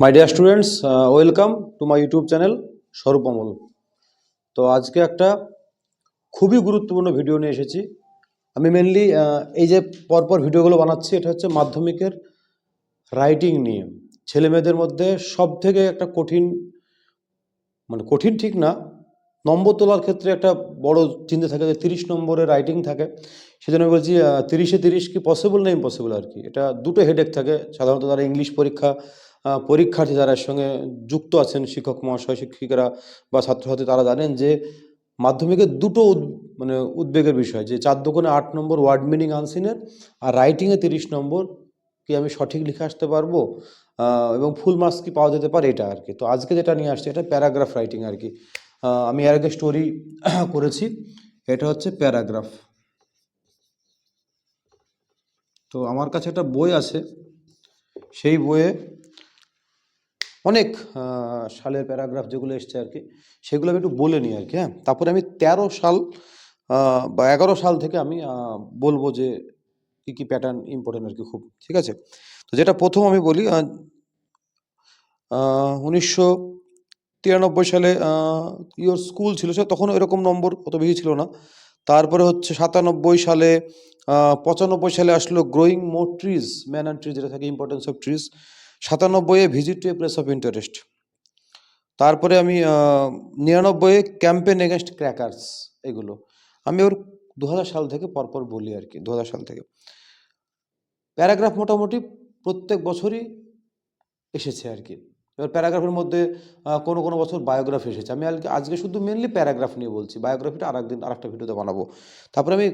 My dear students welcome to my YouTube channel Swarup Amal তো আজকে একটা খুবই গুরুত্বপূর্ণ ভিডিও নিয়ে এসেছি। আমি মেনলি এই যে পরপর ভিডিওগুলো বানাচ্ছি, এটা হচ্ছে মাধ্যমিকের রাইটিং নিয়ে। ছেলে মেয়েদের মধ্যে সব থেকে একটা কঠিন মানে কঠিন ঠিক না, নম্বর তোলার ক্ষেত্রে একটা বড় চিন্তা থাকে যে তিরিশ নম্বরে রাইটিং থাকে। সেজন্য বলছি তিরিশে তিরিশ কি পসিবল না ইম্পসিবল আর কি? এটা দুটো হেডেক থাকে। সাধারণত তারা ইংলিশ পরীক্ষা পরীক্ষার্থী যারা এর সঙ্গে যুক্ত আছেন, শিক্ষক, মহাশয়, শিক্ষিকারা বা ছাত্রছাত্রী, তারা জানেন যে মাধ্যমিকের দুটো মানে উদ্বেগের বিষয়, যে চার দোকানে আট নম্বর ওয়ার্ড মিনিং আনসিনের আর রাইটিংয়ে তিরিশ নম্বর কি আমি সঠিক লিখে আসতে পারব? এবং ফুল মার্কস কি পাওয়া যেতে পারে? এটা আর কি তো আজকে যেটা নিয়ে আসছে, এটা প্যারাগ্রাফ রাইটিং আর কি আমি এর আগে স্টোরি করেছি, এটা হচ্ছে প্যারাগ্রাফ। তো আমার কাছে একটা বই আছে, সেই বইয়ে অনেক সালের প্যারাগ্রাফ যেগুলো এসছে আর কি, সেগুলো আমি একটু বলে নিই আর কি হ্যাঁ। তারপরে আমি তেরো সাল বা এগারো সাল থেকে আমি বলব যে কী কী প্যাটার্ন ইম্পর্টেন্ট আর কি খুব, ঠিক আছে? তো যেটা প্রথম আমি বলি উনিশশো তিরানব্বই সালে ইয়োর স্কুল ছিল সে, তখন এরকম নম্বর অত বেশি ছিল না। তারপরে হচ্ছে সাতানব্বই সালে পঁচানব্বই সালে আসলো growing more trees man and trees যেটা থাকে importance of trees সাতানব্বইয়ে visit to a place of interest তারপরে আমি নিরানব্বইয়ে ক্যাম্পেন এগেনস্ট ক্র্যাকার্স এগুলো। আমি ওর দু হাজার সাল থেকে পরপর বলি আর কি দু হাজার সাল থেকে। প্যারাগ্রাফ মোটামুটি প্রত্যেক বছরই এসেছে আর কি। এবার প্যারাগ্রাফের মধ্যে কোনো কোনো বছর বায়োগ্রাফি এসেছে। আমি আজকে শুধু মেনলি প্যারাগ্রাফ নিয়ে বলছি। বায়োগ্রাফিটা আর একদিন আর একটা ভিডিওতে বানাবো। তারপরে আমি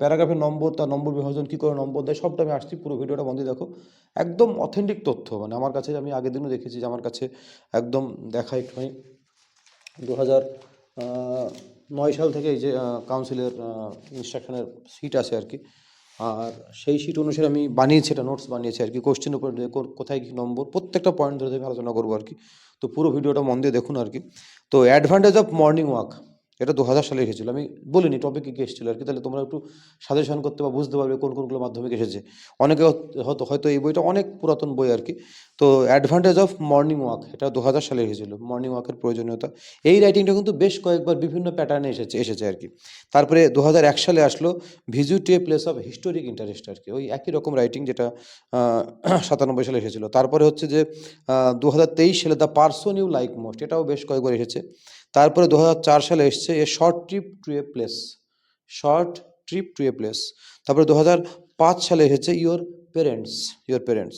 প্যারাগ্রাফের নম্বর, তার নম্বর বিভাজন, কী করে নম্বর দেয়, সবটা আমি আসছি, পুরো ভিডিওটা বন্ধ দেখো। একদম অথেন্টিক তথ্য মানে আমার কাছে, আমি আগের দিনও দেখেছি যে আমার কাছে একদম দেখা একটুখানি। দু হাজার নয় সাল থেকে এই যে কাউন্সিলের ইনস্ট্রাকশনের সিট আছে আর কি। আর সেই সিট অনুসারে আমি বানিয়েছি, এটা নোটস বানিয়েছি আর কি কোশ্চেন উপর কোথায় কী নম্বর, প্রত্যেকটা পয়েন্ট ধরে ধরে আমি আলোচনা করব আর কি। তো পুরো ভিডিওটা মন দিয়ে দেখুন আর কি। তো অ্যাডভান্টেজ অফ মর্নিং ওয়াক এটা দু হাজার সালে এসেছিল। আমি বলিনি টপিকে কী এসেছিল আর কি। তাহলে তোমরা একটু সাজেশন করতে বা বুঝতে পারবে কোন কোনগুলো মাধ্যমিক এসেছে। অনেকে হয়তো হয়তো এই বইটা অনেক পুরাতন বই আর কি। তো অ্যাডভান্টেজ অফ মর্নিং ওয়াক এটা দু হাজার সালে এসেছিল মর্নিং ওয়াকের প্রয়োজনীয়তা। এই রাইটিংটা কিন্তু বেশ কয়েকবার বিভিন্ন প্যাটার্নে এসেছে এসেছে আর কি। তারপরে দু হাজার এক সালে আসলো visit a place of historic interest আর কি। ওই একই রকম রাইটিং যেটা সাতানব্বই সালে এসেছিল। তারপরে হচ্ছে যে দু হাজার তেইশ সালে the person you like most এটাও বেশ কয়েকবার এসেছে। তারপরে দু হাজার চার সালে এসছে a short trip to a place short trip to a place তারপরে দু হাজার পাঁচ সালে এসেছে ইউর পেরেন্টস ইউর পেরেন্টস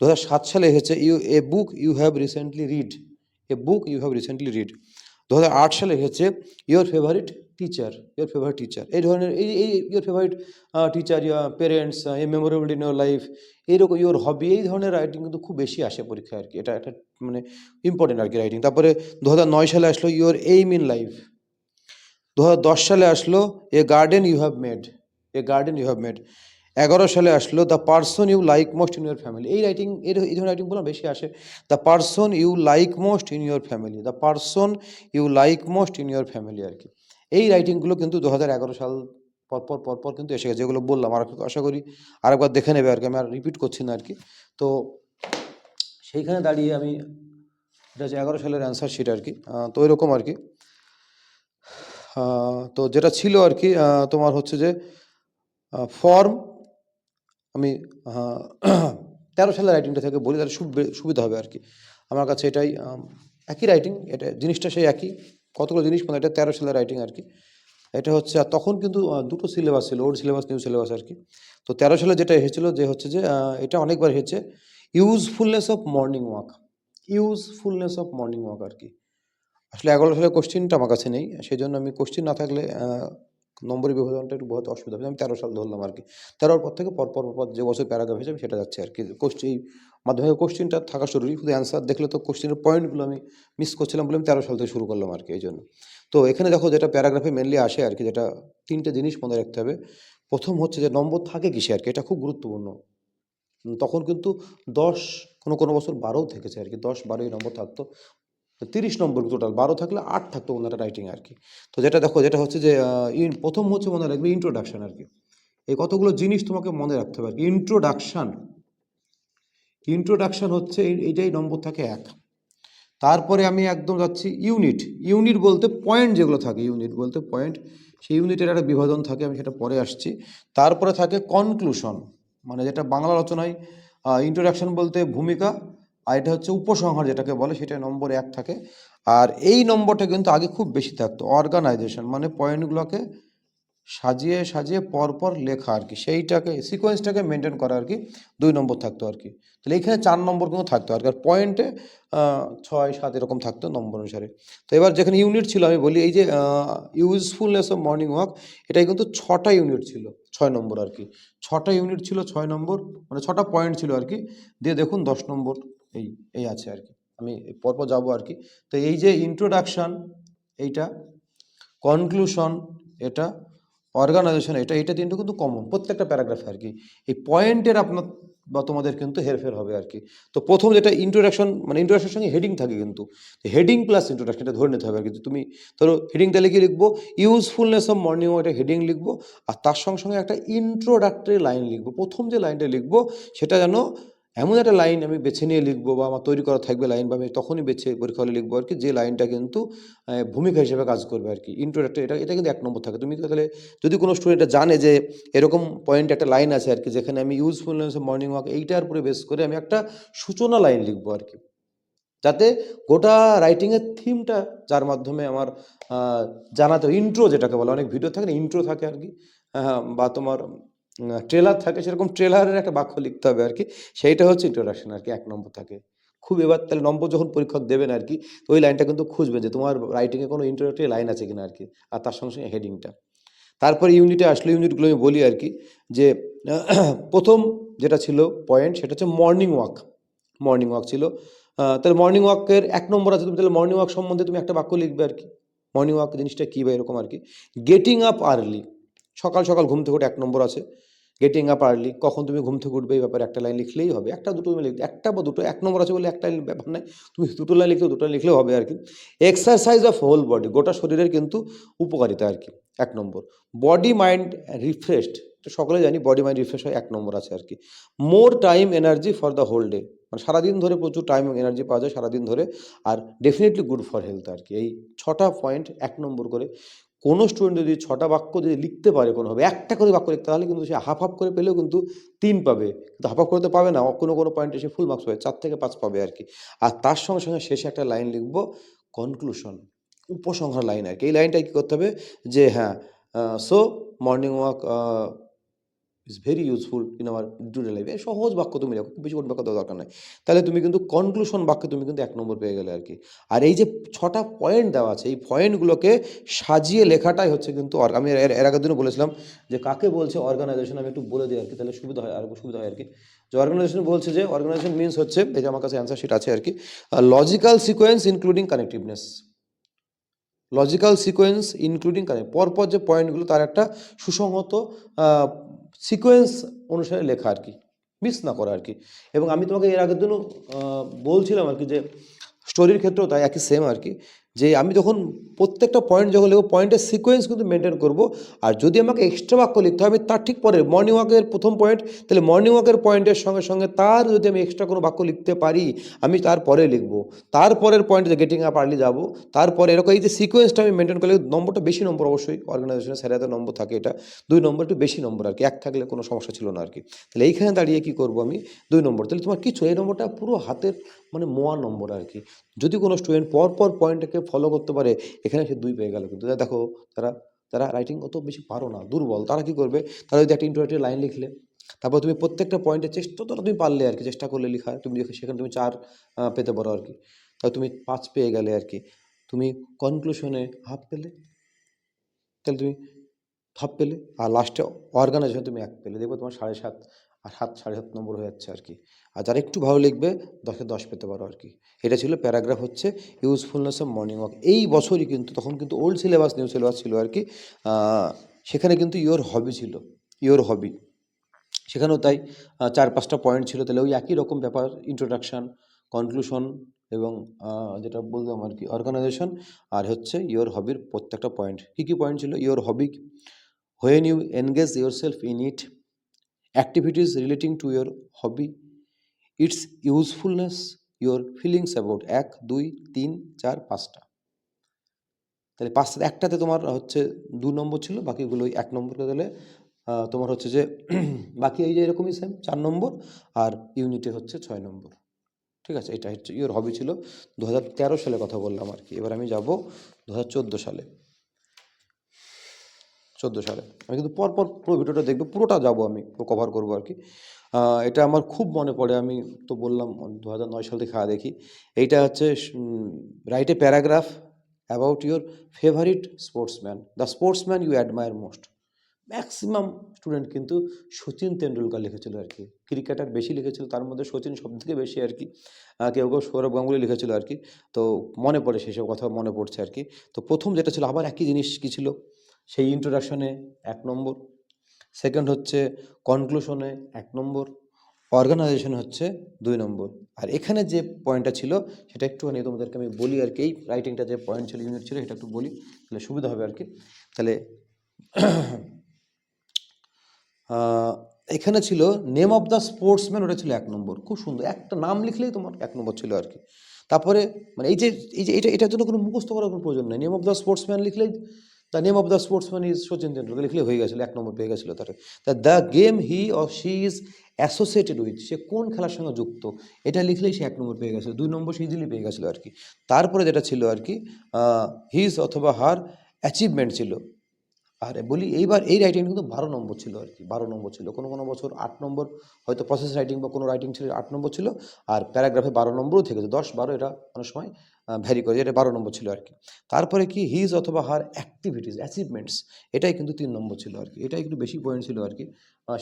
দু হাজার সাত সালে এসেছে you a book you have recently read a book you have recently read দু হাজার আট সালে এসেছে your favourite teacher your favourite teacher এই ধরনের, এই এই your favourite teacher your parents a memorable in your life এইরকম ইউর হবি এই ধরনের রাইটিং কিন্তু খুব বেশি আসে পরীক্ষায় আর কি এটা একটা মানে ইম্পর্টেন্ট আর কি রাইটিং তারপরে দু হাজার নয় সালে আসলো ইউর এইম ইন লাইফ দু হাজার দশ সালে আসলো a garden you have made a garden you have made এগারো সালে আসলো the person you like most in your family এই রাইটিং এর, এই ধরনের রাইটিংগুলো বেশি আসে। The person you like most in your family the person you like most in your family আর কি। এই রাইটিংগুলো কিন্তু দু হাজার এগারো সাল পরপর পরপর কিন্তু এসে গেছে। যেগুলো বললাম আর আশা করি আরেকবার দেখে নেবে আর কি। আমি আর রিপিট করছি না আর কি। তো সেইখানে দাঁড়িয়ে আমি এটা হচ্ছে এগারো সালের অ্যান্সার শিট আর কি। তো এরকম আর কি। তো যেটা ছিল আর কি তোমার হচ্ছে যে ফর্ম আমি তেরো সালের রাইটিংটা থেকে বলি, তাহলে সুব- সুবিধা হবে আর কি আমার কাছে এটাই একই রাইটিং এটা জিনিসটা সেই একই, কতগুলো জিনিস মানে এটা তেরো সালের রাইটিং আর কি এটা হচ্ছে, আর তখন কিন্তু দুটো সিলেবাস ছিল ওল্ড সিলেবাস নিউ সিলেবাস আর কি তো তেরো সালে যেটা এসেছিল, যে হচ্ছে যে এটা অনেকবার এসেছে usefulness of morning walk usefulness of morning walk আর কি আসলে এগারো সালের কোশ্চেনটা আমার কাছে নেই সেই জন্য আমি কোশ্চেন না থাকলে নম্বরের বিভাজনটা একটু বহুত অসুবিধা হবে। আমি তেরো সাল ধরলাম আর কি তেরোর পর থেকে পরপর পর যে বছর প্যারাগ্রাফ হিসেবে সেটা যাচ্ছে আর কি কোশ্চেন মাধ্যমিক কোশ্চেনটা থাকা জরুরি। শুধু অ্যান্সার দেখলে তো কোশ্চেনের পয়েন্টগুলো আমি মিস করছিলাম বলে আমি তেরো সাল থেকে শুরু করলাম আর কি এই জন্য। তো এখানে দেখো যেটা প্যারাগ্রাফে মেনলি আসে আর কি যেটা তিনটে জিনিস মনে রাখতে হবে। প্রথম হচ্ছে যে নম্বর থাকে কিসে আর কি এটা খুব গুরুত্বপূর্ণ। তখন কিন্তু দশ কোনো কোনো বছর বারোও থেকেছে আর কি দশ, বারোই নম্বর থাকতো। তিরিশ নম্বর টোটাল বারো থাকলে আট থাকতো ওনারা রাইটিং আর কি। তো যেটা দেখো, যেটা হচ্ছে যে প্রথম হচ্ছে মনে রাখবে ইন্ট্রোডাকশন আর কি। এই কতগুলো জিনিস তোমাকে মনে রাখতে হবে আর কি। ইন্ট্রোডাকশন ইন্ট্রোডাকশন হচ্ছে এই- এইটাই নম্বর থাকে এক। তারপরে আমি একদম যাচ্ছি ইউনিট ইউনিট বলতে পয়েন্ট যেগুলো থাকে ইউনিট বলতে পয়েন্ট সেই ইউনিটের একটা বিভাজন থাকে, আমি সেটা পরে আসছি। তারপরে থাকে কনক্লুশন মানে যেটা বাংলা রচনায় ইন্ট্রোডাকশন বলতে ভূমিকা আর এটা হচ্ছে উপসংহার যেটাকে বলে সেটা নম্বর এক থাকে। আর এই নম্বরটা কিন্তু আগে খুব বেশি থাকতো। অর্গানাইজেশন মানে পয়েন্টগুলোকে সাজিয়ে সাজিয়ে পরপর লেখা আর কি। সেইটাকে সিকোয়েন্সটাকে মেনটেন করা আর কি। দুই নম্বর থাকতো আর কি। তাহলে এইখানে চার নম্বর কিন্তু থাকতো আর কি। আর পয়েন্টে ছয়, সাত এরকম থাকতো নম্বর অনুসারে। তো এবার যেখানে ইউনিট ছিল, আমি বলি এই যে ইউজফুলনেস অফ মর্নিং ওয়াক এটাই কিন্তু ছটা ইউনিট ছিল, ছয় নম্বর আর কি। ছটা ইউনিট ছিল, ছয় নম্বর মানে ছটা পয়েন্ট ছিল আর কি। দিয়ে দেখুন দশ নম্বর। এই এই আছে আর কি আমি পরপর যাব আর কি তো এই যে ইন্ট্রোডাকশান এইটা কনক্লুশন এটা অর্গানাইজেশন এটা এটা তিনটে কিন্তু কমন প্রত্যেকটা প্যারাগ্রাফে আর কি এই পয়েন্টের আপনার বা তোমাদের কিন্তু হেরফের হবে আর কি তো প্রথম যেটা ইন্ট্রোডাকশন মানে ইন্ট্রোডাকশনের সঙ্গে হেডিং থাকে কিন্তু। হেডিং প্লাস ইন্ট্রোডাকশন এটা ধরে নিতে হবে আর কি তুমি ধরো হেডিংটা লিখে লিখব usefulness of morning walk heading লিখব, আর তার সঙ্গে সঙ্গে একটা ইন্ট্রোডাক্টরি লাইন লিখব। প্রথম যে লাইনটা লিখব, সেটা যেন এমন একটা লাইন আমি বেছে নিয়ে লিখব বা আমার তৈরি করা থাকবে লাইন বা আমি তখনই বেছে পরীক্ষা হলে লিখব আর কি যে লাইনটা কিন্তু ভূমিকা হিসেবে কাজ করবে আর কি ইন্ট্রোডাক্টরি এটা এটা কিন্তু এক নম্বর থাকে। তুমি তাহলে যদি কোনো স্টুডেন্ট জানে যে এরকম পয়েন্ট একটা লাইন আছে আর কি যেখানে আমি ইউজফুলনেস মর্নিং ওয়াক এইটার উপরে বেস করে আমি একটা সূচনা লাইন লিখব আর কি যাতে গোটা রাইটিংয়ের থিমটা যার মাধ্যমে আমার জানাতে ইন্ট্রো যেটাকে বলে, অনেক ভিডিও থাকে না ইন্ট্রো থাকে আর কি বা তোমার ট্রেলার থাকে, সেরকম ট্রেলারের একটা বাক্য লিখতে হবে আর কি। সেইটা হচ্ছে ইন্ট্রোডাকশন আর কি, এক নম্বর থাকে। খুব এবার তাহলে নম্বর যখন পরীক্ষক দেবেন আর কি, তো ওই লাইনটা কিন্তু খুঁজবেন যে তোমার রাইটিংয়ে কোনো ইন্ট্রোডাক্টরি লাইন আছে কিনা আর কি, আর তার সঙ্গে সঙ্গে হেডিংটা তারপরে ইউনিটে আসলে ইউনিটগুলো আমি বলি আর কি, যে, প্রথম যেটা ছিল পয়েন্ট সেটা হচ্ছে মর্নিং ওয়াক মর্নিং ওয়াক ছিল। তাহলে মর্নিং ওয়াকের এক নম্বর আছে, তুমি তাহলে মর্নিং ওয়াক সম্বন্ধে তুমি একটা বাক্য লিখবে আর কি। মর্নিং ওয়াক জিনিসটা কী বা এরকম আর কি। গেটিং আপ আর্লি সকাল সকাল ঘুম থেকে এক নম্বর আছে। গেটিং আপ আর্লি কখন তুমি ঘুম থেকে উঠবে এই ব্যাপারে একটা লাইন লিখলেই হবে। একটা, দুটো তুমি লিখবে একটা বা দুটো, এক নম্বর আছে বলে একটা লাইন ব্যাপার নাই। তুমি দুটো লাইন লিখলেও দুটো লিখলেও হবে আর কি। এক্সারসাইজ অফ হোল বডি গোটা শরীরের কিন্তু উপকারিতা আর কি, এক নম্বর। বডি মাইন্ড রিফ্রেশড তো সকলে জানি বডি মাইন্ড রিফ্রেশ হয়, এক নম্বর আছে আর কি। More time energy for the whole day মানে সারাদিন ধরে প্রচুর টাইম এনার্জি পাওয়া যায় সারাদিন ধরে, আর ডেফিনেটলি গুড ফর হেলথ আর কি। এই ছটা পয়েন্ট এক নম্বর করে কোনো স্টুডেন্ট যদি ছটা বাক্য যদি লিখতে পারে কোনোভাবে, একটা করে বাক্য লিখতে, তাহলে কিন্তু সে হাফ হাফ করে পেলেও কিন্তু তিন পাবে। কিন্তু হাফ হাফ করে তো পাবে না, কোনো কোনো পয়েন্টে সে ফুল মার্কস পাবে, চার থেকে পাঁচ পাবে আর কি। আর তার সঙ্গে সঙ্গে শেষে একটা লাইন লিখব কনক্লুশন উপসংহার লাইন আর কি। এই লাইনটা কী করতে হবে? যে হ্যাঁ so morning walk is very useful in our daily life সহজ বাক্য তুমি লেখো, খুব বেশি কঠিন বাক্য দেওয়ার দরকার নাই। তাহলে তুমি কিন্তু কনক্লুশন বাক্যে তুমি কিন্তু এক নম্বর পেয়ে গেলে আর কি আর এই যে ছটা পয়েন্ট দেওয়া আছে, এই পয়েন্টগুলোকে সাজিয়ে লেখাটাই হচ্ছে কিন্তু আমি এর আগের দিনও বলেছিলাম যে কাকে বলছে অর্গানাইজেশন আমি একটু বলে দিই আর কি তাহলে সুবিধা হয়, আর সুবিধা হয় আর কি যে অর্গানাইজেশন বলছে যে অর্গানাইজেশন মিনস হচ্ছে, এই যে আমার কাছে অ্যান্সার শিট আছে আর কি logical sequence including connectiveness logical sequence including connect পরপর যে পয়েন্টগুলো তার একটা সুসংহত সিকোয়েন্স অনুসারে লেখা আর কি মিস না করা আর কি। এবং আমি তোমাকে এর আগের দিনও বলছিলাম আর কি যে স্টোরির ক্ষেত্রেও তাই একই সেম আর কি। যে আমি যখন প্রত্যেকটা পয়েন্ট যখন লিখব পয়েন্টের সিকোয়েন্স কিন্তু মেনটেন করব। আর যদি আমাকে এক্সট্রা বাক্য লিখতে আমি তার ঠিক পরে মর্নিং ওয়াকের প্রথম পয়েন্ট তাহলে মর্নিং ওয়াকের পয়েন্টের সঙ্গে সঙ্গে তার যদি আমি এক্সট্রা কোনো বাক্য লিখতে পারি, আমি তারপরে লিখব। তারপরের পয়েন্ট গেটিং আপ আর্লি যাব তারপরে এরকম এই যে সিকোয়েন্সটা আমি মেনটেন করলে নম্বরটা বেশি নম্বর অবশ্যই অর্গানাইজেশনের স্যার নম্বর থাকে এটা। দুই নম্বর একটু বেশি নম্বর আর কি, এক থাকলে কোনো সমস্যা ছিল না আর কি। তাহলে এইখানে দাঁড়িয়ে কি করব আমি? দুই নম্বর, তাহলে তোমার কিছু এই নম্বরটা পুরো হাতের মানে মোয়া নম্বর আর কি। যদি কোনো স্টুডেন্ট পর পর পয়েন্টটাকে ফলো করতে পারে, এখানে সে দুই পেয়ে গেল। কিন্তু দেখো, তারা তারা রাইটিং অত বেশি পারো না, দুর্বল। তারা কি করবে? তারা যদি একটা ইন্টারনেটের লাইন লিখলে, তারপর তুমি প্রত্যেকটা পয়েন্টে চেষ্টা তো তুমি পারলে আর কি, চেষ্টা করলে লেখা, তুমি সেখানে তুমি চার পেতে পারো আর কি। তাহলে তুমি পাঁচ পেয়ে গেলে আর কি। তুমি কনক্লুশনে হাফ পেলে, তাহলে তুমি হাফ পেলে, আর লাস্টে অর্গানাইজেশন তুমি এক পেলে। দেখবে তোমার সাড়ে সাত আর সাত, সাড়ে সাত নম্বর হয়ে যাচ্ছে আর কি। আর যারা একটু ভালো লিখবে, দশে দশ পেতে পারো আর কি। এটা ছিল প্যারাগ্রাফ হচ্ছে ইউজফুলনেস অফ মর্নিং ওয়াক এই বছরই কিন্তু, তখন কিন্তু ওল্ড সিলেবাস নিউ সিলেবাস ছিল আর কি। সেখানে কিন্তু ইওর হবি ছিল ইওর হবি সেখানেও তাই চার, পাঁচটা পয়েন্ট ছিল। তাহলে ওই একই রকম ব্যাপার ইন্ট্রোডাকশান কনক্লুশন এবং যেটা বললাম আর কি অর্গানাইজেশন আর হচ্ছে ইওর হবির প্রত্যেকটা পয়েন্ট কী কী পয়েন্ট ছিল? Your hobby when you engage yourself in it activities relating to your hobby its usefulness your feelings about এক দুই তিন চার পাঁচটা। তাহলে পাঁচটা একটাতে তোমার হচ্ছে দু নম্বর ছিল বাকিগুলো ওই এক নম্বর করে দিলে আহ, তোমার হচ্ছে যে বাকি এই যে এরকমই সেম চার নম্বর আর ইউনিটে হচ্ছে ছয় নম্বর। ঠিক আছে? এটা হচ্ছে ইওর হবি ছিল। দু হাজার তেরো সালে কথা বললাম আর কি। এবার আমি যাব দু হাজার চোদ্দ সালে। চোদ্দ সালে। আমি কিন্তু পরপর পুরো ভিডিওটা দেখব, পুরোটা যাব আমি কভার করব আর কি। এটা আমার খুব মনে পড়ে, আমি তো বললাম দু হাজার নয় সাল থেকে খাওয়া দেখি। এইটা হচ্ছে write a paragraph about your favourite sportsman the sportsman you admire most maximum student কিন্তু সচিন তেন্ডুলকার লিখেছিল আর কি। ক্রিকেটার বেশি লিখেছিল, তার মধ্যে সচিন সব থেকে বেশি আর কি। কেউ কেউ সৌরভ গাঙ্গুলি লিখেছিল আর কি। তো মনে পড়ে, সেসব কথা মনে পড়ছে আর কি। তো প্রথম যেটা ছিল, আবার একই জিনিস কী ছিল? সেই ইন্ট্রোডাকশনে এক নম্বর। সেকেন্ড হচ্ছে কনক্লুশনে এক নম্বর। অর্গানাইজেশন হচ্ছে দুই নম্বর। আর এখানে যে পয়েন্টটা ছিল, সেটা একটুখানি তোমাদেরকে আমি বলি আর কি। এই রাইটিংটা যে পয়েন্ট ছিল ইউনিট ছিল, সেটা একটু বলি, তাহলে সুবিধা হবে আর কি। তাহলে এখানে ছিল নেম অফ দ্য স্পোর্টসম্যান ওটা ছিল এক নম্বর। খুব সুন্দর। একটা নাম লিখলেই তোমার এক নম্বর ছিল আর কি। তারপরে মানে এই যে এই যে, এটা, এটার জন্য কোনো মুখস্থ করার কোনো প্রয়োজন নেই। নেম অফ দ্য স্পোর্টসম্যান লিখলেই the name of the sportsman is Sachin Tendulkar লিখলে হয়ে গেছিল, এক নম্বর পেয়ে গেছিল তার। The game he or she is associated with সে কোন খেলার সঙ্গে যুক্ত, এটা লিখলেই সে এক নম্বর পেয়ে গেছিল, দুই নম্বর সে ইজিলি পেয়ে গেছিল আর কি। তারপরে যেটা ছিল আর কি হিজ অথবা হার অ্যাচিভমেন্ট ছিল। আর বলি, এইবার এই রাইটিং কিন্তু বারো নম্বর ছিল আর কি, বারো নম্বর ছিল। কোনো কোনো বছর আট নম্বর, হয়তো প্রসেস রাইটিং বা কোনো রাইটিং ছিল আট নম্বর ছিল, আর প্যারাগ্রাফে বারো নম্বরও থেকেছে দশ বারো এটা অনেক সময় ভ্যারি করে, যেটা বারো নম্বর ছিল আর কি তারপরে কি হিজ অথবা হার অ্যাক্টিভিটিস অ্যাচিভমেন্টস এটাই কিন্তু তিন নম্বর ছিল আর কি এটাই একটু বেশি পয়েন্ট ছিল আর কি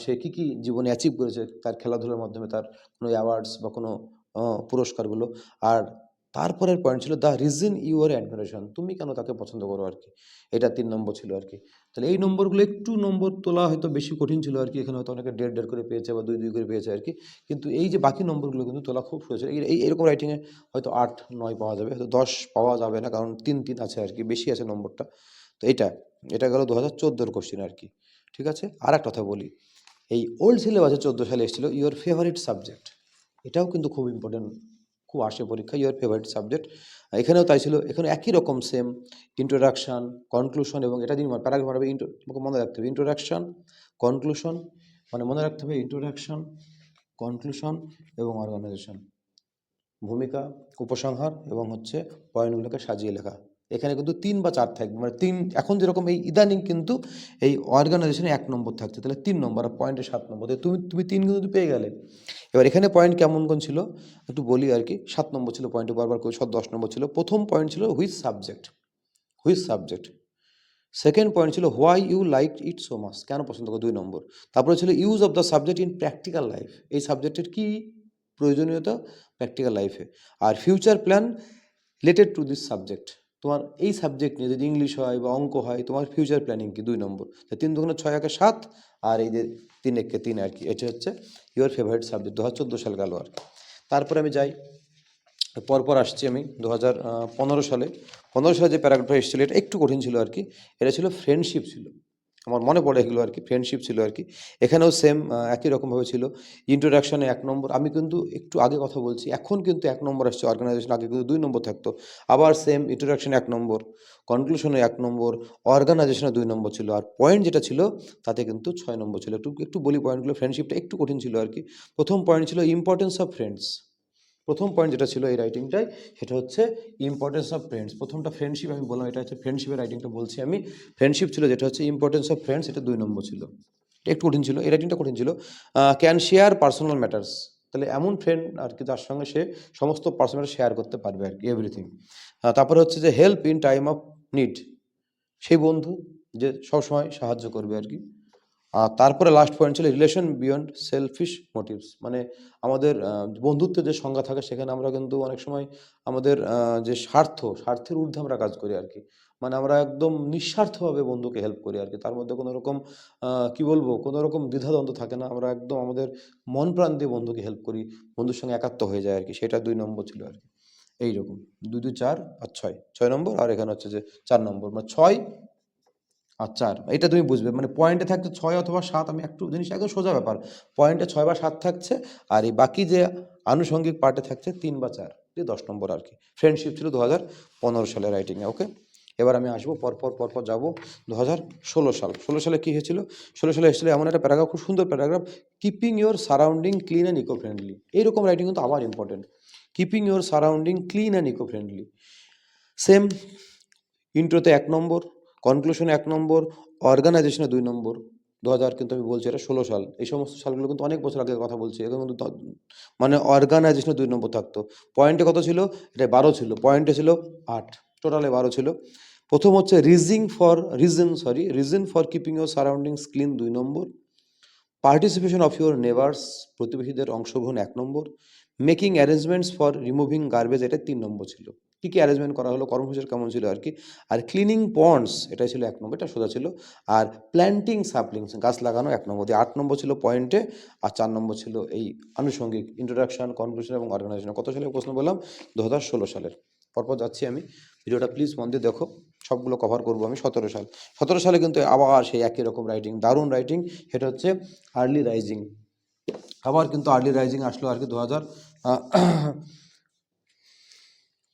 সে কী কী জীবনে অ্যাচিভ করেছে, তার খেলাধুলার মাধ্যমে, তার কোনো অ্যাওয়ার্ডস বা কোনো পুরস্কারগুলো। আর তারপরের পয়েন্ট ছিল দ্য রিজন ইউর অ্যাডমিরেশন তুমি কেন তাকে পছন্দ করো আর কি? এটা তিন নম্বর ছিল আর কি। তাহলে এই নম্বরগুলো একটু নম্বর তোলা হয়তো বেশি কঠিন ছিল আর কি। এখানে হয়তো অনেকে দেড় দেড় করে পেয়েছে বা দুই দুই করে পেয়েছে আর কি। কিন্তু এই যে বাকি নম্বরগুলো কিন্তু তোলা খুব সহজ এই এরকম রাইটিংয়ে হয়তো আট, নয় পাওয়া যাবে। হয়তো দশ পাওয়া যাবে না, কারণ তিন তিন আছে আর কি। বেশি আছে নম্বরটা। তো এটা এটা গেল দু হাজার চোদ্দোর কোশ্চেন আর কি। ঠিক আছে? আর এক কথা বলি। এই ওল্ড সিলেবাসে চোদ্দ সালে এসেছিল ইউর ফেভারিট সাবজেক্ট এটাও কিন্তু খুব ইম্পর্টেন্ট খুব আসে পরীক্ষা ইউর ফেভারিট সাবজেক্ট এখানেও তাই ছিল এখানে একই রকম সেম ইন্ট্রোডাকশান কনক্লুশন এবং এটা দিন প্যারাগ্রাফ হবে ইন্ট্রো মনে রাখতে হবে ইন্ট্রোডাকশান কনক্লুশন মানে মনে রাখতে হবে ইন্ট্রোডাকশান কনক্লুশন এবং অর্গানাইজেশন ভূমিকা, উপসংহার এবং হচ্ছে পয়েন্টগুলোকে সাজিয়ে লেখা। এখানে কিন্তু তিন বা চার থাকবে। মানে তিন, এখন যেরকম এই ইদানিং কিন্তু এই অর্গানাইজেশনে এক নম্বর থাকছে, তাহলে তিন নম্বর আর পয়েন্টে সাত নম্বর। তুমি তুমি তিন কিন্তু পেয়ে গেলে। এবার এখানে পয়েন্ট কেমন কোন ছিল? একটু বলি আর কি। সাত নম্বর ছিল পয়েন্টে বারবার করে সব দশ নম্বর ছিল। প্রথম পয়েন্ট ছিল which subject which subject second point ছিল why you like it so much কেন পছন্দ করো? দুই নম্বর। তারপরে ছিল use of the subject in practical life এই সাবজেক্টের কী প্রয়োজনীয়তা? প্র্যাকটিক্যাল লাইফে আর future plan related to this subject তোমার এই সাবজেক্ট নিয়ে যদি ইংলিশ হয় বা অঙ্ক হয়, তোমার ফিউচার প্ল্যানিং কি? দুই নম্বর। তিন দুগুণে ছয় একে সাত, আর এই যে তিন একে তিন আর কি, এটা হচ্ছে ইউর ফেভারিট সাবজেক্ট দু হাজার চোদ্দ সাল গেল আর তারপরে আমি যাই পরপর আসছি আমি দু হাজার পনেরো সালে। পনেরো সালে যে প্যারাগ্রাফটা এসেছিল, এটা একটু কঠিন ছিল আর কি, এটা ছিল ফ্রেন্ডশিপ ছিল। আমার মনে পড়ে এগুলো আর কি ফ্রেন্ডশিপ ছিল আর কি এখানেও সেম একই রকমভাবে ছিল। ইন্ট্রোডাকশনে এক নম্বর, আমি কিন্তু একটু আগে কথা বলছি, এখন কিন্তু এক নম্বর আসছে অর্গানাইজেশন আগে কিন্তু দুই নম্বর থাকতো। আবার সেম ইন্ট্রোডাকশনে এক নম্বর কনক্লুশনে এক নম্বর অর্গানাইজেশনে দুই নম্বর ছিল। আর পয়েন্ট যেটা ছিল, তাতে কিন্তু ছয় নম্বর ছিল। একটু একটু বলি পয়েন্টগুলো ফ্রেন্ডশিপটা একটু কঠিন ছিল আর কি প্রথম পয়েন্ট ছিল ইম্পর্টেন্স অফ ফ্রেন্ডস প্রথম পয়েন্ট যেটা ছিল এই রাইটিংটাই সেটা হচ্ছে ইম্পর্টেন্স অফ ফ্রেন্ডস প্রথমটা ফ্রেন্ডশিপ আমি বললাম এটা হচ্ছে ফ্রেন্ডশিপের রাইটিংটা বলছি আমি। ফ্রেন্ডশিপ ছিল যেটা হচ্ছে ইম্পর্টেন্স অফ ফ্রেন্ডস এটা দুই নম্বর ছিল। একটু কঠিন ছিল, এই রাইটিংটা কঠিন ছিল। ক্যান শেয়ার পার্সোনাল ম্যাটার্স তাহলে এমন ফ্রেন্ড আর কি যার সঙ্গে সে সমস্ত পার্সোনাল শেয়ার করতে পারবে আর কি এভরিথিং তারপরে হচ্ছে যে help in time of need সেই বন্ধু যে সবসময় সাহায্য করবে আর কি। আর তারপরে লাস্ট পয়েন্ট ছিল রিলেশন বিয়ন্ড সেলফিশ মোটিভস মানে আমাদের বন্ধুত্বের যে সংজ্ঞা থাকে সেখানে আমরা কিন্তু অনেক সময় আমাদের যে স্বার্থ, স্বার্থের ঊর্ধ্বে আমরা কাজ করি আর কি মানে আমরা একদম নিঃস্বার্থভাবে বন্ধুকে হেল্প করি আর কি তার মধ্যে কোনো রকম কি বলব, কোনো রকম দ্বিধাদ্বন্দ্ব থাকে না। আমরা একদম আমাদের মন প্রাণ দিয়ে বন্ধুকে হেল্প করি। বন্ধুর সঙ্গে একাত্ম হয়ে যায় আর কি সেটা দুই নম্বর ছিল আর কি এইরকম। দুই দুই, চার আর ছয়। ছয় নম্বর? আর এখানে হচ্ছে যে চার নম্বর। মানে ছয় আর চার, এটা তুমি বুঝবে। মানে পয়েন্টে থাকছে ছয় অথবা সাত, আমি একটু জিনিস একদম সোজা ব্যাপার। পয়েন্টে ছয় বা সাত থাকছে, আর এই বাকি যে আনুষঙ্গিক পার্টে থাকছে তিন বা চার দশ নম্বর আর কি। ফ্রেন্ডশিপ ছিল দু হাজার পনেরো সালে রাইটিংয়ে ওকে এবার আমি আসব, পরপর পরপর যাব দু হাজার ষোলো সাল। ষোলো সালে কী হয়েছিল? ষোলো সালে এসেছিল এমন একটা প্যারাগ্রাফ খুব সুন্দর paragraph keeping your surrounding clean and eco friendly এইরকম রাইটিং কিন্তু আবার important keeping your surrounding clean and eco friendly same ইন্ট্রোতে এক নম্বর। কনক্লুশনে এক নম্বর অর্গানাইজেশনে দুই নম্বর। দু হাজার কিন্তু আমি বলছি এটা ষোলো সাল। এই সমস্ত সালগুলো কিন্তু অনেক বছর আগের কথা বলছি। এখন কিন্তু মানে অর্গানাইজেশনে দুই নম্বর থাকতো। পয়েন্টে কত ছিল? এটা বারো ছিল। পয়েন্টে ছিল আট। টোটালে বারো ছিল। প্রথম হচ্ছে rising for reason sorry reason for keeping your surroundings clean দুই নম্বর। পার্টিসিপেশন অফ ইউর নেভার্স প্রতিবেশীদের অংশগ্রহণ এক নম্বর। Making arrangements for removing garbage এটা তিন নম্বর ছিল। কী কী অ্যারেঞ্জমেন্ট করা হলো, কর্মসূচি কেমন ছিল আর কি? আর ক্লিনিং পন্ডস এটাই ছিল এক নম্বর, এটা সোজা ছিল। আর প্ল্যান্টিং সাপলিংস গাছ লাগানো এক নম্বর দিয়ে আট নম্বর ছিল পয়েন্টে আর চার নম্বর ছিল এই আনুষঙ্গিক ইন্ট্রোডাকশন কনক্লুশন এবং অর্গানাইজেশন কত সালে প্রশ্ন বললাম দু হাজার ষোলো সালের। পরপর যাচ্ছি আমি। ভিডিওটা প্লিজ মন দিয়ে দেখো। সবগুলো কভার করব আমি সতেরো সাল। সতেরো সালে কিন্তু আবার সেই একই রকম রাইটিং দারুণ রাইটিং সেটা হচ্ছে আর্লি রাইজিং আবার কিন্তু আর্লি রাইজিং আসলো আর কি দু হাজার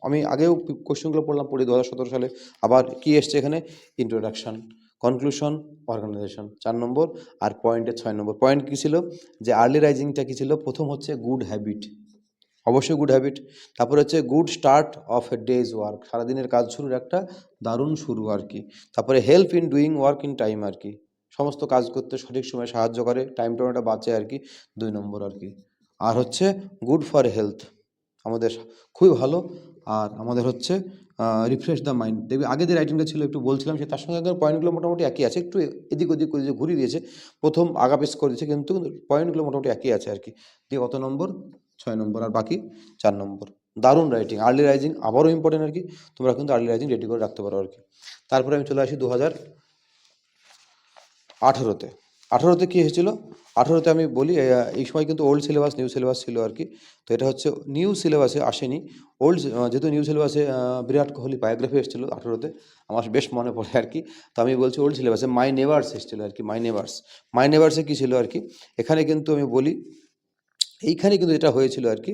আমি আগেও কোশ্চেনগুলো পড়লাম, পড়ি দু হাজার সতেরো সালে। আবার কি এসছে এখানে? ইন্ট্রোডাকশন কনক্লুশন অর্গানাইজেশন চার নম্বর আর পয়েন্টের ছয় নম্বর। পয়েন্ট কী ছিল? যে আর্লি রাইজিংটা কী ছিল? প্রথম হচ্ছে গুড হ্যাবিট অবশ্যই গুড হ্যাবিট তারপর হচ্ছে good start of a day's work সারাদিনের কাজ শুরুর একটা দারুণ শুরু আর কি। তারপরে help in doing work in time আর কি। সমস্ত কাজ করতে সঠিক সময় সাহায্য করে টাইম টাইমটা বাঁচে আর কি, দুই নম্বর আর কি। আর হচ্ছে গুড ফর হেলথ আমাদের খুবই ভালো আর আমাদের হচ্ছে রিফ্রেশ দ্য মাইন্ড দেখবি আগে যে রাইটিংটা ছিল, একটু বলছিলাম, সে তার সঙ্গে আগের পয়েন্টগুলো মোটামুটি একই আছে, একটু এদিক ওদিক করে যে ঘুরিয়ে দিয়েছে। প্রথম আগা পেস করে দিয়েছে কিন্তু পয়েন্টগুলো মোটামুটি একই আছে আর কি। দিয়ে কত নম্বর? ছয় নম্বর আর বাকি চার নম্বর। দারুণ রাইটিং আর্লি রাইজিং আবারও ইম্পর্টেন্ট আর কি। তোমরা কিন্তু আর্লি রাইজিং রেডি করে রাখতে পারো আর কি। তারপরে আমি চলে আসি দু হাজার আঠেরোতে। আঠেরোতে কী হয়েছিল? আঠেরোতে আমি বলি এই সময় কিন্তু ওল্ড সিলেবাস নিউ সিলেবাস ছিল আর কি। তো এটা হচ্ছে নিউ সিলেবাসে আসেনি। ওল্ড যেহেতু নিউ সিলেবাসে বিরাট কোহলি বায়োগ্রাফি এসেছিল আঠেরোতে, আমার বেশ মনে পড়ে আর কি। তো আমি বলছি ওল্ড সিলেবাসে মাই নেভার্স এসেছিল আর কি মাই নেভার্স মাই নেভার্সে কী ছিল আর কি? এখানে কিন্তু আমি বলি, এইখানে কিন্তু যেটা হয়েছিল আর কি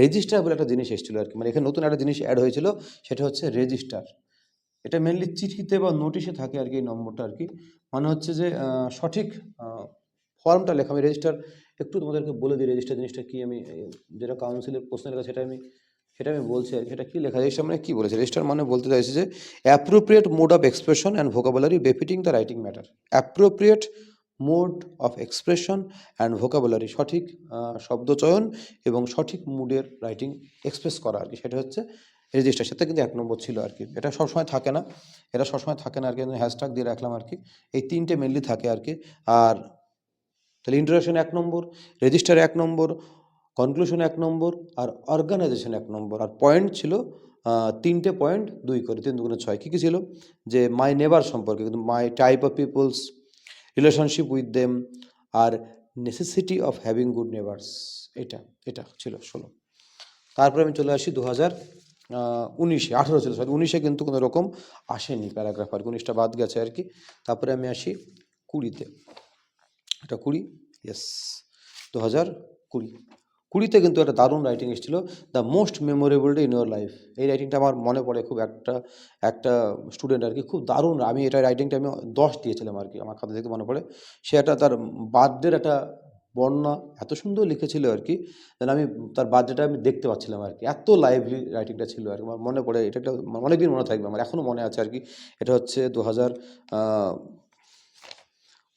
রেজিস্টার বলে একটা জিনিস এসেছিল আর কি। মানে এখানে নতুন একটা জিনিস অ্যাড হয়েছিল, সেটা হচ্ছে রেজিস্টার এটা মেনলি চিঠিতে বা নোটিশে থাকে আর কি এই নম্বরটা আর কি। মানে হচ্ছে যে সঠিক ফর্মটা লেখা, আমি রেজিস্টার একটু তোমাদেরকে বলে দিই রেজিস্টার জিনিসটা কি আমি যেটা কাউন্সিলের প্রশ্ন লেখা সেটা আমি সেটা আমি বলছি আর সেটা কী লেখা রেজিস্টার মানে কী বলেছে? রেজিস্টার মানে বলতে চাইছে যে appropriate mode of expression and vocabulary befitting the writing matter appropriate mode of expression and vocabulary সঠিক শব্দচয়ন এবং সঠিক মুডের রাইটিং এক্সপ্রেস করা আর কি। সেটা হচ্ছে রেজিস্টার সেটা কিন্তু এক নম্বর ছিল আর কি। এটা সবসময় থাকে না। এটা সবসময় থাকে না আর কি। হ্যাশট্যাগ দিয়ে রাখলাম আর কি। এই তিনটে মেনলি থাকে আর কি। আর তাহলে ইন্ট্রোডাকশন এক নম্বর রেজিস্টার এক নম্বর কনক্লুশন এক নম্বর, আর অর্গানাইজেশন এক নম্বর। আর পয়েন্ট ছিল তিনটে পয়েন্ট দুই করে, তিন দুগুণে ছয়। কী কী ছিল? যে মাই নেবার সম্পর্কে, কিন্তু my type of peoples relationship with them R necessity of having good neighbours এটা এটা ছিল ষোলো। তারপরে আমি চলে আসি দু হাজার উনিশে, আঠেরো ছিল, সরি, উনিশে কিন্তু কোনো রকম আসেনি প্যারাগ্রাফ আর উনিশটা বাদ গেছে আর কি। তারপরে আমি আসি কুড়িতে। এটা কুড়ি ইয়েস দু হাজার কুড়ি। কুড়িতে কিন্তু একটা দারুণ রাইটিং এসেছিল the most memorable day in your life এই রাইটিংটা আমার মনে পড়ে খুব একটা একটা স্টুডেন্ট আর কি, খুব দারুণ। আমি এটা রাইটিংটা আমি দশ দিয়েছিলাম আর কি, আমার খাতা থেকে মনে পড়ে। সে একটা তার বার্থডের একটা বর্ণনা এত সুন্দর লিখেছিল আর কি, যেন আমি তার বার্থডেটা আমি দেখতে পাচ্ছিলাম আর কি। এত লাইভলি রাইটিংটা ছিল আর কি। আমার মনে পড়ে, এটা একটা অনেকদিন মনে থাকবে আমার এখনও মনে আছে আর কি। এটা হচ্ছে দু হাজার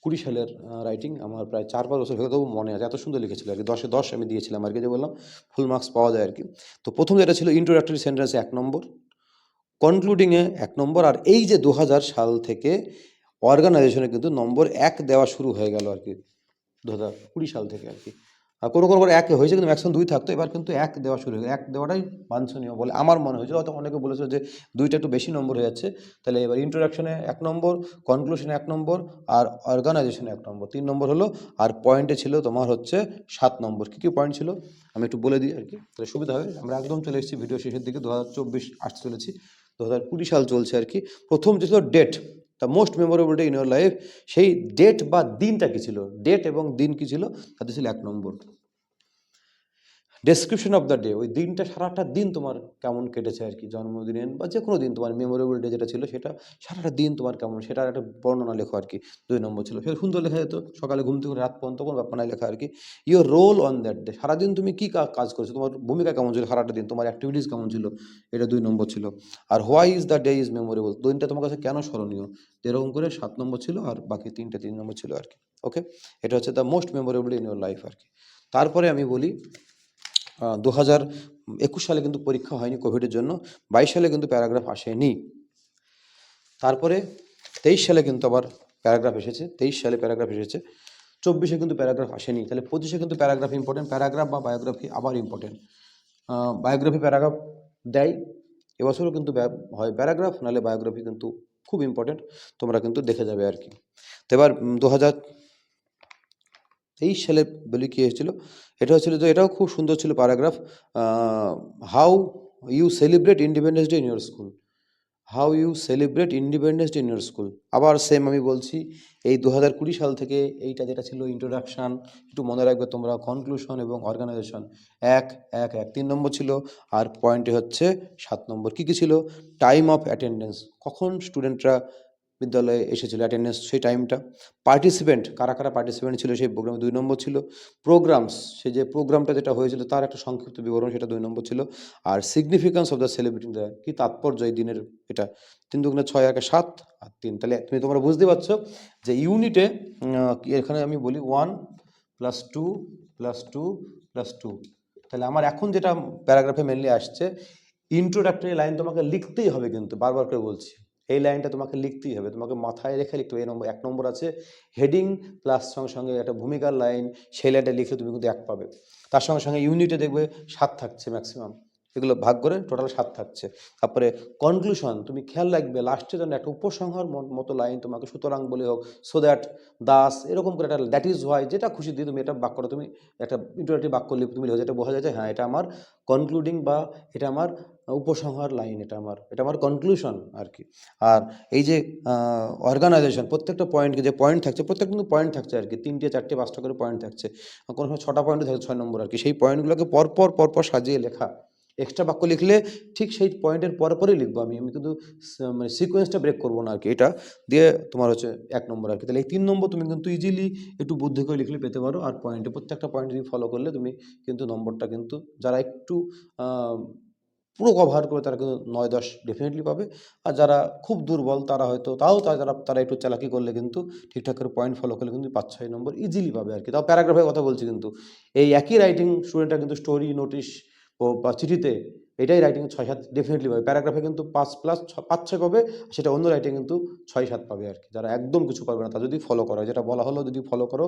কুড়ি সালের রাইটিং আমার প্রায় চার পাঁচ বছর হয়ে তবু মনে আছে। এত সুন্দর লিখেছিল আর কি। দশে দশ আমি দিয়েছিলাম আর কি, যে বললাম ফুল মার্কস পাওয়া যায় আর কি। তো প্রথম যেটা ছিল ইন্ট্রোডাক্টরি সেন্টেন্সে এক নম্বর কনক্লুডিংয়ে এক নম্বর, আর এই যে দু হাজার সাল থেকে অর্গানাইজেশনে কিন্তু নম্বর এক দেওয়া শুরু হয়ে গেল আর কি। দু হাজার কুড়ি সাল থেকে আর কি। আর কোনো কোনো এক হয়েছে কিন্তু ম্যাক্সিমাম দুই থাকতো। এবার কিন্তু এক দেওয়া শুরু হয়ে এক দেওয়াটাই বাঞ্ছনীয় বলে আমার মনে হয়েছিল হয়তো অনেকে বলেছিল যে দুইটা একটু বেশি নম্বর হয়ে যাচ্ছে। তাহলে এবার ইন্ট্রোডাকশনে এক নম্বর কনক্লুশনে এক নম্বর আর অর্গানাইজেশনে এক নম্বর। তিন নম্বর হলো আর পয়েন্টে ছিল তোমার হচ্ছে সাত নম্বর। কী কী পয়েন্ট ছিল? আমি একটু বলে দিই আর কি। তাহলে সুবিধা হবে। আমরা একদম চলে এসেছি ভিডিও শেষের দিকে। দু হাজার চব্বিশ আসতে চলেছি। দু হাজার কুড়ি সাল চলছে আর কি। প্রথম যে ছিল date the most memorable day in your life সেই ডেট বা দিনটা কী ছিল? ডেট এবং দিন কী ছিল? তাতে ছিল এক নম্বর। ডেসক্রিপশন অফ দ্য ডে ওই দিনটা, সারাটা দিন তোমার কেমন কেটেছে আর কি? জন্মদিনের বা যে কোনো দিন তোমার মেমোরেবল ডে যেটা ছিল, সেটা সারাটা দিন তোমার কেমন? সেটার একটা বর্ণনা লেখো আর কি। দুই নম্বর ছিল সেটা সুন্দর লেখা যেত, সকালে ঘুম থেকে রাত পর্যন্ত কোনো ব্যাপার নাই লেখা আর কি। Your role on that day সারাদিন তুমি কী কাজ করেছ? তোমার ভূমিকা কেমন ছিল সারাটা দিন? তোমার অ্যাক্টিভিটিস কেমন ছিল? এটা দুই নম্বর ছিল। আর why is the day is memorable দিনটা তোমার কাছে কেন স্মরণীয়? এরকম করে সাত নম্বর ছিল আর বাকি তিনটে তিন নম্বর ছিল আর কি। ওকে এটা হচ্ছে the most memorable in your life আর কি। তারপরে আমি বলি দু হাজার একুশ সালে কিন্তু পরীক্ষা হয়নি কোভিডের জন্য, বাইশ সালে কিন্তু প্যারাগ্রাফ আসেনি। তারপরে তেইশ সালে কিন্তু আবার প্যারাগ্রাফ এসেছে, তেইশ সালে প্যারাগ্রাফ এসেছে, চব্বিশে কিন্তু প্যারাগ্রাফ আসেনি, তাহলে পঁচিশে কিন্তু প্যারাগ্রাফ ইম্পর্টেন্ট প্যারাগ্রাফ বা বায়োগ্রাফি আবার ইম্পর্টেন্ট বায়োগ্রাফি প্যারাগ্রাফ দেয়, এবছরও কিন্তু হয় প্যারাগ্রাফ, নাহলে বায়োগ্রাফি কিন্তু খুব ইম্পর্টেন্ট তোমরা কিন্তু দেখে যাবে আর কি। তো এবার দু হাজার তেইশ সালে বলি কী হয়েছিল? এটা হচ্ছিল তো এটাও খুব সুন্দর ছিল paragraph how you celebrate independence day in your school how you celebrate independence day in your school আবার সেম আমি বলছি, এই দু হাজার কুড়ি সাল থেকে এইটা যেটা ছিল ইন্ট্রোডাকশান একটু মনে রাখবে তোমরা কনক্লুশন এবং অর্গানাইজেশন এক এক এক, তিন নম্বর ছিল, আর পয়েন্টে হচ্ছে সাত নম্বর। কী কী ছিল? টাইম অফ অ্যাটেন্ডেন্স কখন স্টুডেন্টরা বিদ্যালয়ে এসেছিল অ্যাটেন্ডেন্স সেই টাইমটা পার্টিসিপেন্ট কারা কারা পার্টিসিপেন্ট ছিল সেই প্রোগ্রামে দুই নম্বর ছিল। প্রোগ্রামস সেই যে প্রোগ্রামটা যেটা হয়েছিল তার একটা সংক্ষিপ্ত বিবরণ সেটা দুই নম্বর ছিল। আর সিগনিফিক্যান্স অফ দ্য সেলিব্রিটি কি তাৎপর্য এই দিনের এটা? তিন দুগুণে ছয় একে সাত আর তিন। তাহলে তুমি তোমরা বুঝতে পারছ যে ইউনিটে এখানে আমি বলি one plus two plus two plus two তাহলে আমার এখন যেটা প্যারাগ্রাফে মেনলি আসছে ইন্ট্রোডাক্টরি লাইন তোমাকে লিখতেই হবে কিন্তু, বারবার করে বলছি। এই লাইনটা তোমাকে লিখতেই হবে। তোমাকে মাথায় রেখে লিখতে হবে। এই নম্বর, এক নম্বর আছে হেডিং প্লাস সঙ্গে সঙ্গে একটা ভূমিকার লাইন সেই লাইনটা লিখে তুমি কিন্তু এক পাবে। তার সঙ্গে সঙ্গে ইউনিটে দেখবে সাত থাকছে ম্যাক্সিমাম এগুলো ভাগ করে টোটাল সাত থাকছে। তারপরে কনক্লুশন তুমি খেয়াল রাখবে লাস্টে যেন একটা উপসংহার মতো লাইন তোমাকে সুতরাং বলে হোক সো দ্যাট দাস এরকম করে একটা দ্যাট ইজ হোয়াই যেটা খুশি দিয়ে তুমি এটা বাক্যটা তুমি একটা ইন্টারেটিভ বাক্য তুমি লিখো, যেটা বোঝা যায় যে হ্যাঁ এটা আমার কনক্লুডিং বা এটা আমার উপসংহার লাইন এটা আমার এটা আমার কনক্লুশন আর কি। আর এই যে অর্গানাইজেশন প্রত্যেকটা পয়েন্ট যে পয়েন্ট থাকছে, প্রত্যেকটা কিন্তু পয়েন্ট থাকছে আর কি, তিনটে, চারটে, পাঁচটা করে পয়েন্ট থাকছে। কোনো সময় ছটা পয়েন্ট থাকছে, ছয় নম্বর আর কি, সেই পয়েন্টগুলোকে পরপর পরপর সাজিয়ে লেখা। এক্সট্রা বাক্য লিখলে ঠিক সেই পয়েন্টের পরে পরেই লিখব আমি। আমি কিন্তু মানে সিকোয়েন্সটা ব্রেক করব না আর কি। এটা দিয়ে তোমার হচ্ছে এক নম্বর আর কি। তাহলে এই তিন নম্বর তুমি কিন্তু ইজিলি একটু বুদ্ধি করে লিখলে পেতে পারো। আর পয়েন্টে প্রত্যেকটা পয়েন্ট যদি ফলো করলে তুমি কিন্তু নম্বরটা কিন্তু যারা একটু পুরো কভার করে তারা কিন্তু নয় দশ ডেফিনেটলি পাবে। আর যারা খুব দুর্বল তারা হয়তো, তাও তারা তারা একটু চালাকি করলে কিন্তু ঠিকঠাক করে পয়েন্ট ফলো করলে কিন্তু পাঁচ ছয় নম্বর ইজিলি পাবে আর কি। তাও প্যারাগ্রাফের কথা বলছি কিন্তু। এই একই রাইটিং স্টুডেন্টরা কিন্তু স্টোরি নোটিশ বা চিঠিতে এটাই রাইটিং ছয় সাত ডেফিনেটলি পাবে। প্যারাগ্রাফে কিন্তু পাঁচ প্লাস পাঁচ ছয় পাবে, সেটা অন্য রাইটিং কিন্তু ছয় সাত পাবে আর কি। যারা একদম কিছু পাবে না, তা যদি ফলো করো, যেটা বলা হলো যদি ফলো করো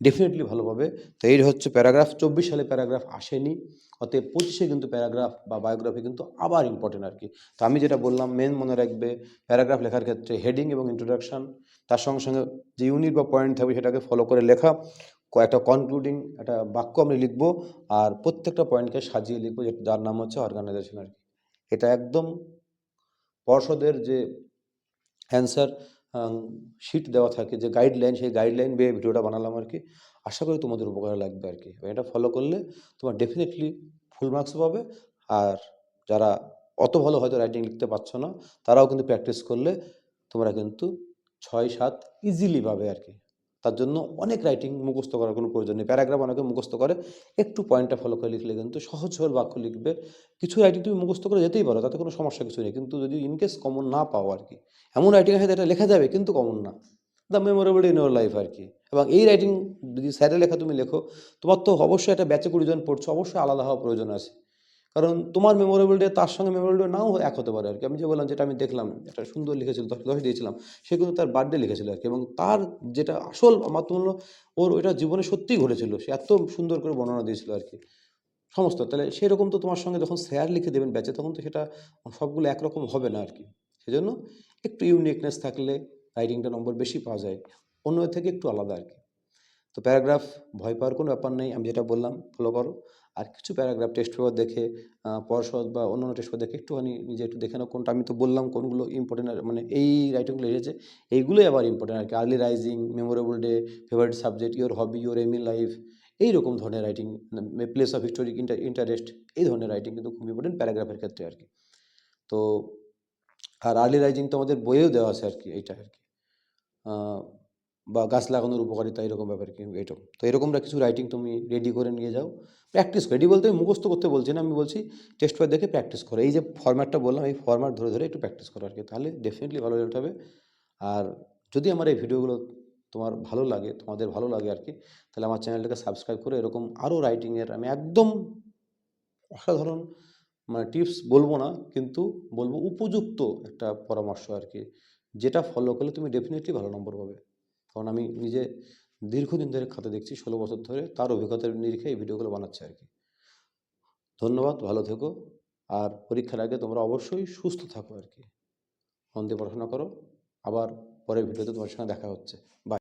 ডেফিনেটলি ভালো পাবে। তো এই হচ্ছে প্যারাগ্রাফ চব্বিশ সালে প্যারাগ্রাফ আসেনি, অতএব পঁচিশে কিন্তু প্যারাগ্রাফ বা বায়োগ্রাফি কিন্তু আবার ইম্পর্টেন্ট আর কি। তো আমি যেটা বললাম মেন মনে রাখবে প্যারাগ্রাফ লেখার ক্ষেত্রে হেডিং এবং ইন্ট্রোডাকশন তার সঙ্গে সঙ্গে যে ইউনিট বা পয়েন্ট থাকবে সেটাকে ফলো করে লেখা কয়েকটা কনক্লুডিং একটা বাক্য আমি লিখব আর প্রত্যেকটা পয়েন্টকে সাজিয়ে লিখব যার নাম হচ্ছে অর্গানাইজেশন আর কি। এটা একদম পর্ষদের যে অ্যান্সার শিট দেওয়া থাকে, যে গাইডলাইন সেই গাইডলাইন বেয়ে ভিডিওটা বানালাম আর কি। আশা করি তোমাদের উপকারে লাগবে আর কি। এটা ফলো করলে তোমার ডেফিনেটলি ফুল মার্কসও পাবে। আর যারা অত ভালো হয়তো রাইটিং লিখতে পারছ না, তারাও কিন্তু প্র্যাকটিস করলে তোমরা কিন্তু ছয়, সাত ইজিলি পাবে আর কি। তার জন্য অনেক রাইটিং মুখস্থ করার কোনো প্রয়োজন নেই। প্যারাগ্রাফ অনেকে মুখস্থ করে, একটু পয়েন্টটা ফলো করে লিখলে কিন্তু সহজ সরল বাক্য লিখবে। কিছু রাইটিং তুমি মুখস্থ করে যেতেই পারো, তাতে কোনো সমস্যা কিছু নেই। কিন্তু যদি ইনকেস কমন না পাও আর কি, এমন রাইটিং আছে এটা লেখা যাবে কিন্তু কমন না। The memorable in your life আর কি। এবং এই রাইটিং যদি স্যারে লেখা তুমি লেখো, তোমার তো অবশ্যই একটা ব্যাচে কুড়িজন পড়ছো, অবশ্যই আলাদা হওয়া প্রয়োজন আছে। কারণ তোমার মেমোরেবল ডে তার সঙ্গে মেমোরেবল ডে নাও এক হতে পারে আর কি। আমি যে বললাম, যেটা আমি দেখলাম, একটা সুন্দর লিখেছিল, দশ দশ দিয়েছিলাম, সে কিন্তু তার বার্থডে লিখেছিল আর কি এবং তার যেটা আসল আমার তো মনে ওর ওইটা জীবনে সত্যিই ঘটেছিল। সে এত সুন্দর করে বর্ণনা দিয়েছিল আর কি। সমস্ত, তাহলে সেরকম তো তোমার সঙ্গে যখন স্যার লিখে দেবেন ব্যাচে তখন তো সেটা সবগুলো একরকম হবে না আর কি। সেজন্য একটু ইউনিকনেস থাকলে রাইটিংটা নম্বর বেশি পাওয়া যায় অন্য থেকে একটু আলাদা আর কি। তো প্যারাগ্রাফ ভয় পাওয়ার কোনো ব্যাপার নেই, আমি যেটা বললাম ফলো করো। আর কিছু প্যারাগ্রাফ টেস্ট পেপার দেখে পর্ষদ বা অন্যান্য টেস্ট পেপার দেখে একটুখানি নিজে একটু দেখে নাও কোনটা, আমি তো বললাম কোনগুলো ইম্পর্টেন্ট মানে এই রাইটিংগুলো এসেছে, এইগুলোই আবার ইম্পর্টেন্ট আর কি। Early rising memorable day favourite subject your hobby your aim life এই রকম ধরনের writing place of historic interest এই ধরনের রাইটিং কিন্তু খুব ইম্পর্টেন্ট প্যারাগ্রাফের ক্ষেত্রে আর কি। তো, আর আর্লি রাইজিং তো আমাদের বইয়েও দেওয়া আছে আর কি, এইটা আর কি। বা গাছ লাগানোর উপকারিতা এরকম ব্যাপার কি? এরকম তো এরকমটা কিছু রাইটিং তুমি রেডি করে নিয়ে যাও। প্র্যাকটিস করে। রেডি বলতে আমি মুখস্থ করতে বলছি না, আমি বলছি টেস্ট পেপার দেখে প্র্যাকটিস করো। এই যে ফরম্যাটটা বললাম, এই ফরম্যাট ধরে ধরে একটু প্র্যাকটিস করো আর কি তাহলে ডেফিনেটলি ভালো রেজাল্ট হবে। আর যদি আমার এই ভিডিওগুলো তোমার ভালো লাগে, তোমাদের ভালো লাগে আর কি তাহলে আমার চ্যানেলটাকে সাবস্ক্রাইব করে এরকম আরও রাইটিংয়ের আমি একদম অসাধারণ মানে টিপস বলব না, কিন্তু বলব উপযুক্ত একটা পরামর্শ আর কি যেটা ফলো করলে তুমি ডেফিনেটলি ভালো নম্বর পাবে। কারণ আমি নিজে দীর্ঘদিন ধরে খাতে দেখছি, ষোলো বছর ধরে তার অভিজ্ঞতার নিরিখে এই ভিডিওগুলো বানাচ্ছে আর কি। ধন্যবাদ, ভালো থেকো। আর পরীক্ষার আগে তোমরা অবশ্যই সুস্থ থাকো আর কি। মন দিয়ে পড়াশোনা করো। আবার পরের ভিডিওতে তোমার সঙ্গে দেখা হচ্ছে। বাই